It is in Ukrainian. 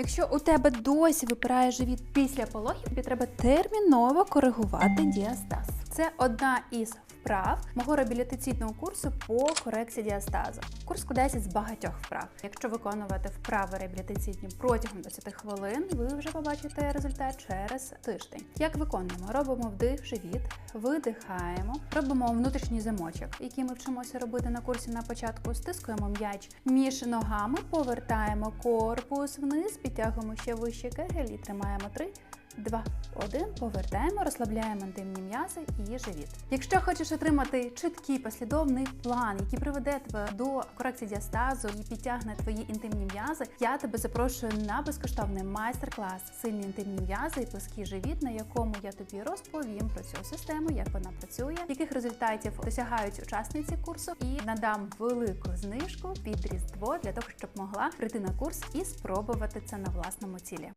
Якщо у тебе досі випирає живіт після пологів, тобі треба терміново коригувати діастаз. Це одна із вправ мого реабілітаційного курсу по корекції діастазу. Курс складається з багатьох вправ. Якщо виконувати вправи реабілітаційні протягом 20 хвилин, ви вже побачите результат через тиждень. Як виконуємо? Робимо вдих живіт, видихаємо, робимо внутрішній замочок, який ми вчимося робити на курсі на початку. Стискуємо м'яч між ногами, повертаємо корпус вниз, підтягуємо ще вище кегель і тримаємо три. Два, один, повертаємо, розслабляємо інтимні м'язи і живіт. Якщо хочеш отримати чіткий послідовний план, який приведе тебе до корекції діастазу і підтягне твої інтимні м'язи, я тебе запрошую на безкоштовний майстер-клас Сильні інтимні м'язи і плоский живіт, на якому я тобі розповім про цю систему, як вона працює, яких результатів досягають учасниці курсу, і надам велику знижку під різдво для того, щоб могла прийти на курс і спробувати це на власному цілі.